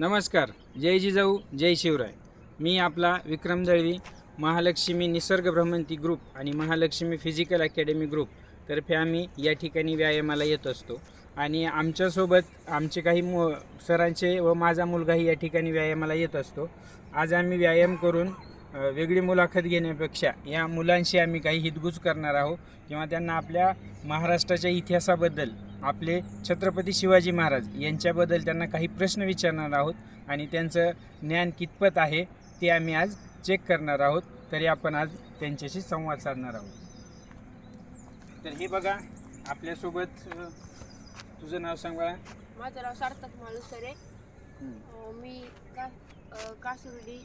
नमस्कार. जय जिजाऊ जय शिवराय. मी आपला विक्रम दळवी महालक्ष्मी निसर्ग भ्रमंती ग्रुप आणि महालक्ष्मी फिजिकल अकॅडमी ग्रुप तर्फे आम्ही या ठिकाणी व्यायामाला येत असतो. आणि आमच्यासोबत आमचे काही मु सरांचे व माझा मुलगाही या ठिकाणी व्यायामाला येत असतो. आज आम्ही व्यायाम करून वेगळी मुलाखत घेण्यापेक्षा या मुलांशी आम्ही काही हितगुज करणार आहोत किंवा त्यांना आपल्या महाराष्ट्राच्या इतिहासाबद्दल आपले छत्रपती शिवाजी महाराज यांच्याबद्दल त्यांना काही प्रश्न विचारणार आहोत आणि त्यांचं ज्ञान कितपत आहे ते आम्ही आज चेक करणार आहोत. तरी आपण आज त्यांच्याशी संवाद साधणार आहोत. तर हे बघा आपल्यासोबत तुझं नाव सांग बाळा. माझं नाव सार्थक मालुसरे. मी का कासुर्डी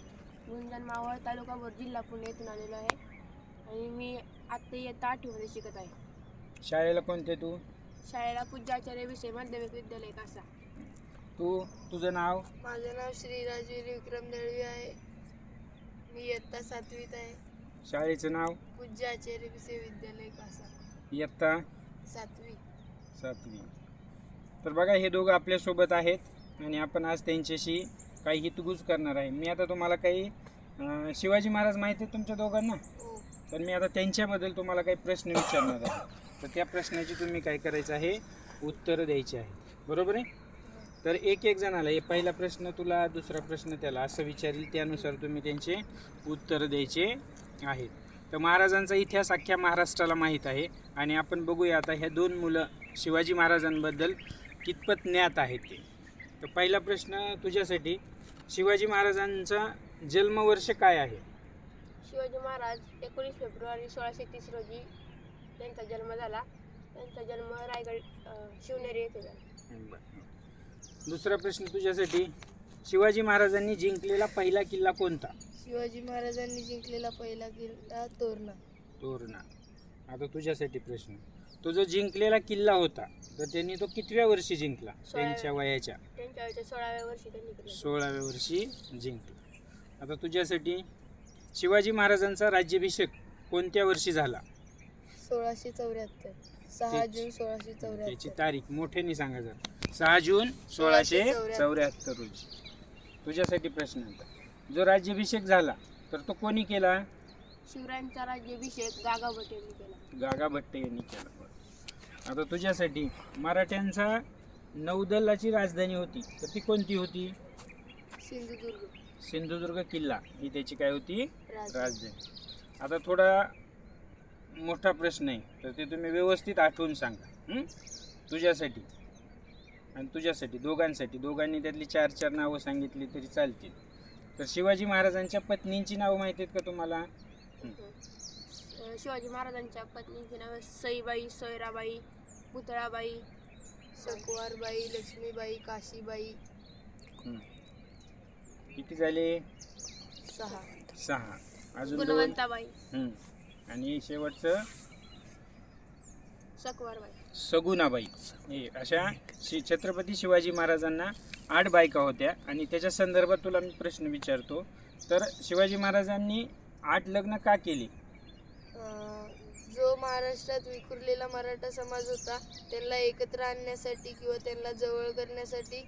गुंजन मावळ तालुका भोर जिल्हा पुणे येथून आलेलो आहे. आणि मी आत्ता इयत्ता आठवीमध्ये शिकत आहे. शाळेला कोणते तू? शाळेला पूजाचार्य विषय माध्यमिक विद्यालय कासा. तू? तुझं नाव? माझं नाव श्री राजवीर विक्रम दळवी आहे. मी इयत्ता सातवीत आहे. शाळेचं नाव? पूजाचार्य विषय विद्यालय कासा. इयत्ता? सातवी. सातवी. तर बघा हे दोघं आपल्यासोबत आहेत आणि आपण आज त्यांच्याशी काही हितगुज करणार आहे. मी आता तुम्हाला काही अं, शिवाजी महाराज माहिती आहेत तुमच्या दोघांना? ओ तर मी आता त्यांच्याबद्दल तुम्हाला काही प्रश्न विचारणार आहे. तर त्या प्रश्नाची तुम्ही काय करायचं आहे? उत्तरं द्यायची आहे. बरोबर आहे? तर एक एक जणाला हे पहिला प्रश्न तुला दुसरा प्रश्न त्याला असं विचारील त्यानुसार तुम्ही त्यांचे उत्तरं द्यायचे आहेत. तर महाराजांचा इतिहास अख्ख्या महाराष्ट्राला माहीत आहे. आणि आपण बघूया आता ह्या दोन मुलं शिवाजी महाराजांबद्दल कितपत ज्ञात आहेत ते. तर पहिला प्रश्न तुझ्यासाठी शिवाजी महाराजांचा जन्मवर्ष काय आहे? शिवाजी महाराज एकोणीस फेब्रुवारी सोळाशे तीस रोजी त्यांचा जन्म झाला. त्यांचा जन्म रायगड शिवनेरी येथे झाला. दुसरा प्रश्न तुझ्यासाठी शिवाजी महाराजांनी जिंकलेला पहिला किल्ला कोणता? शिवाजी महाराजांनी जिंकलेला पहिला किल्ला तोरणा. तोरणा. आता तुझ्यासाठी प्रश्न. तो जो जिंकलेला किल्ला होता तर त्यांनी तो कितव्या वर्षी जिंकला? त्यांच्या वयाच्या? त्यांच्या वयाच्या सोळाव्या वर्षी त्यांनी केला सोळाव्या वर्षी जिंकला. आता तुझ्यासाठी शिवाजी महाराजांचा राज्याभिषेक कोणत्या वर्षी झाला? सोळाशे चौऱ्याहत्तर. सहा. जून सोळाशे त्याची चौऱ्याहत्तर तारीख मोठ्याने सांगा जर. सहा जून सोळाशे चौऱ्याहत्तर. रोजी. तुझ्यासाठी प्रश्न आता जो राज्याभिषेक झाला तर तो कोणी केला? शिवरायांचा राज्याभिषेक गागा भट यांनी केला. गागा भट्ट यांनी केला. आता तुझ्यासाठी मराठ्यांचा नौदलाची राजधानी होती तर ती कोणती होती? सिंधुदुर्ग. सिंधुदुर्ग किल्ला. ही त्याची काय होती? राज राजधानी. आता थोडा मोठा प्रश्न आहे तर ते तुम्ही व्यवस्थित आठवून सांगा? तुझ्यासाठी आणि तुझ्यासाठी दोघांसाठी. दोघांनी त्यातली चार चार नावं सांगितली तरी चालतील. तर शिवाजी महाराजांच्या पत्नींची नावं माहिती आहेत का तुम्हाला? शिवाजी महाराजांच्या पत्नीचे नाव सईबाई सोयराबाई पुतळाबाई सकवारबाई लक्ष्मीबाई काशीबाई. किती झाले? सहा. सहा. अजून दोन? गुणवंताबाई. आणि शेवटचं? सकवारबाई सगुणाबाई. हे अशा श्री छत्रपती शिवाजी महाराजांना आठ बायका होत्या. आणि त्याच्या संदर्भात तुला मी प्रश्न विचारतो. तर शिवाजी महाराजांनी आठ लग्न का केली? महाराष्ट्रात विखुरलेला मराठा समाज होता. त्यांना एकत्र आणण्यासाठी किंवा त्यांना जवळ करण्यासाठी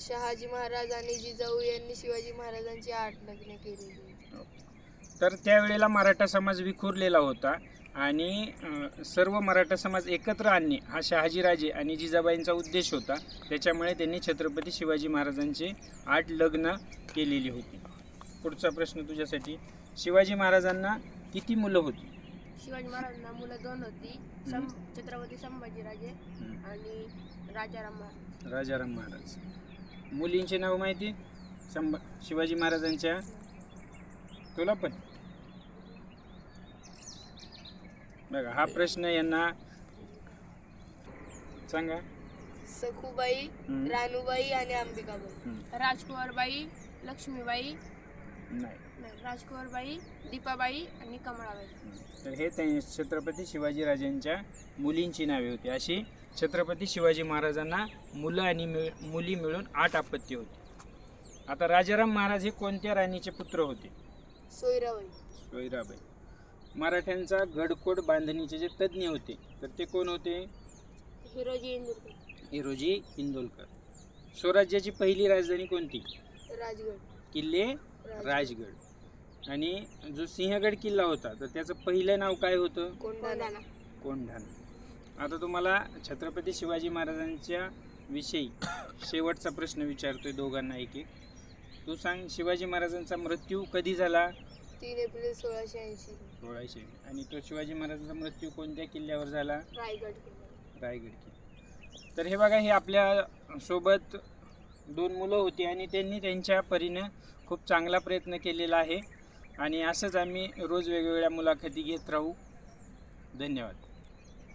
शहाजी महाराज आणि जिजाऊ यांनी शिवाजी महाराजांची आठ लग्न केलेली. तर त्यावेळेला मराठा समाज विखुरलेला होता आणि सर्व मराठा समाज एकत्र आणणे हा शहाजीराजे आणि जिजाबाईंचा उद्देश होता. त्याच्यामुळे त्यांनी छत्रपती शिवाजी महाराजांचे आठ लग्न केलेली होती. पुढचा प्रश्न तुझ्यासाठी. शिवाजी महाराजांना किती मुलं होती? शिवाजी महाराजांना मुलं दोन होती. सं छत्रपती संभाजीराजे आणि राजाराम महाराज. राजाराम महाराज. मुलींचे नाव माहिती? संभ शिवाजी महाराजांच्या? तुला पण? बघा हा प्रश्न यांना सांगा. सखूबाई हम्म. रानूबाई आणि अंबिकाबाई. राजकुमारबाई लक्ष्मीबाई. नाही, राजकुमारबाई दीपाबाई आणि कमळाबाई. तर हे त्या छत्रपती शिवाजीराजांच्या मुलींची नावे होती. अशी छत्रपती शिवाजी महाराजांना मुलं आणि मिळ मुली मिळून आठ अपत्य होती. आता राजाराम महाराज हे कोणत्या राणीचे पुत्र होते? सोयराबाई. सोयराबाई. मराठ्यांचा गडकोट बांधणीचे जे तज्ज्ञ होते तर ते कोण होते? हिरोजी इंदुरकर. हिरोजी इंदोलकर स्वराज्याची पहिली राजधानी कोणती? राजगड. किल्ले राजगड. आणि जो सिंहगड किल्ला होता तर त्याचं पहिलं नाव काय होतं? कोंढाणा. कोंढाण. आता तुम्हाला छत्रपती शिवाजी महाराजांच्या विषयी शेवटचा प्रश्न विचारतोय दोघांना एक एक. तू सांग शिवाजी महाराजांचा मृत्यू कधी झाला? तीन एप्रिल सोळाशे ऐंशी. सोळाशे आणि तो शिवाजी महाराजांचा मृत्यू कोणत्या किल्ल्यावर झाला? रायगड रायगड किल्ला. तर हे बघा हे आपल्यासोबत दोन मुलं होती आणि त्यांनी त्यांच्या परीनं खूप चांगला प्रयत्न केलेला आहे. आणि असंच आम्ही रोज वेगवेगळ्या मुलाखती घेत राहू. धन्यवाद.